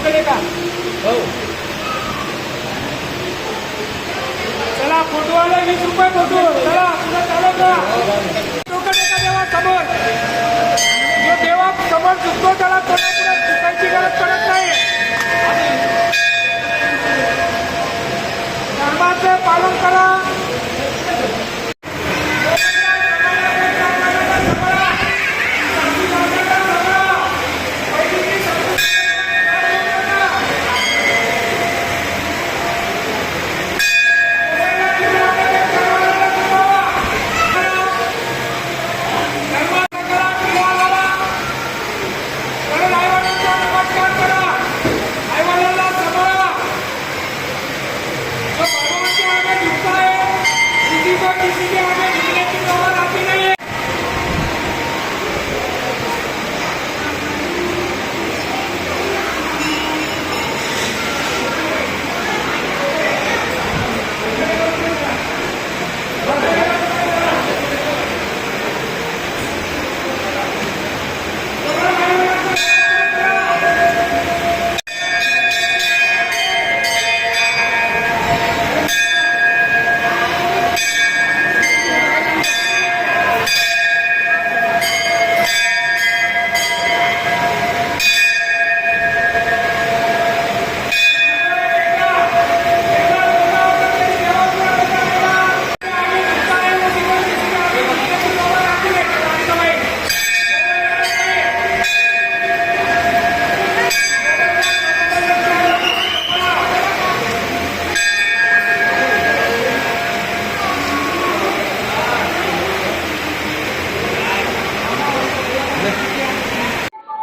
मोकडे का? हो. चला फोटोवाला वीस रुपये फोटो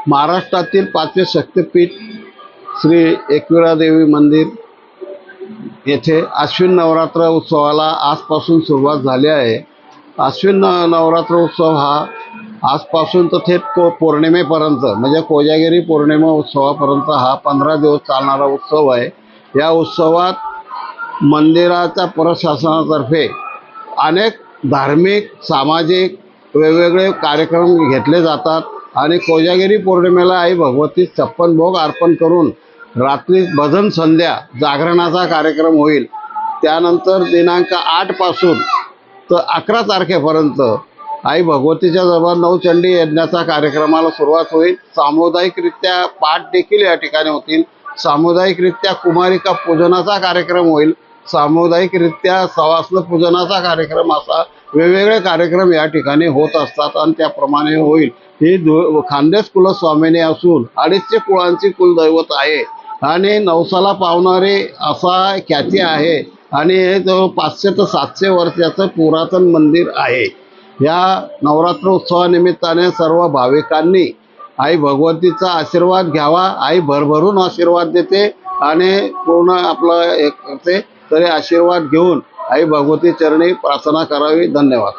महाराष्ट्रातील पाचवे शक्तिपीठ श्री एकविरादेवी मंदिर येथे अश्विन नवरात्र उत्सवाला आजपासून सुरुवात झाली आहे. अश्विन न नवरात्र उत्सव हा आजपासून तर थेट को पौर्णिमेपर्यंत म्हणजे कोजागिरी पौर्णिमा उत्सवापर्यंत हा पंधरा दिवस चालणारा उत्सव आहे. या उत्सवात मंदिराच्या प्रशासनातर्फे अनेक धार्मिक सामाजिक वेगवेगळे कार्यक्रम घेतले जातात. आणि कोजागिरी पौर्णिमेला आई भगवती छप्पन भोग अर्पण करून रात्री भजन संध्या जागरणाचा कार्यक्रम होईल. त्यानंतर दिनांक आठपासून तर अकरा तारखेपर्यंत आई भगवतीच्या जवळ नवचंडी यज्ञाचा कार्यक्रमाला सुरुवात होईल. सामुदायिकरित्या पाठ देखील या ठिकाणी होतील. सामुदायिकरित्या कुमारिका पूजनाचा कार्यक्रम होईल. सामुदायिकरित्या सवासन पूजनाचा कार्यक्रम असा वेगवेगळे कार्यक्रम या ठिकाणी होत असतात आणि त्याप्रमाणे होईल. ही दु खानदेश कुलस्वामिनी असून अडीचशे कुळांची कुलदैवत आहे. आणि नवसाला पावणारे असा ख्याती आहे. आणि हे जवळ पाचशे ते सातशे वर्षाचं पुरातन मंदिर आहे. या नवरात्र उत्सवानिमित्ताने सर्व भाविकांनी आई भगवतीचा आशीर्वाद घ्यावा. आई भरभरून आशीर्वाद देते आणि पूर्ण आपलं हे करते. तरी आशीर्वाद घेऊन आई भगवती चरणी प्रार्थना करावी. धन्यवाद.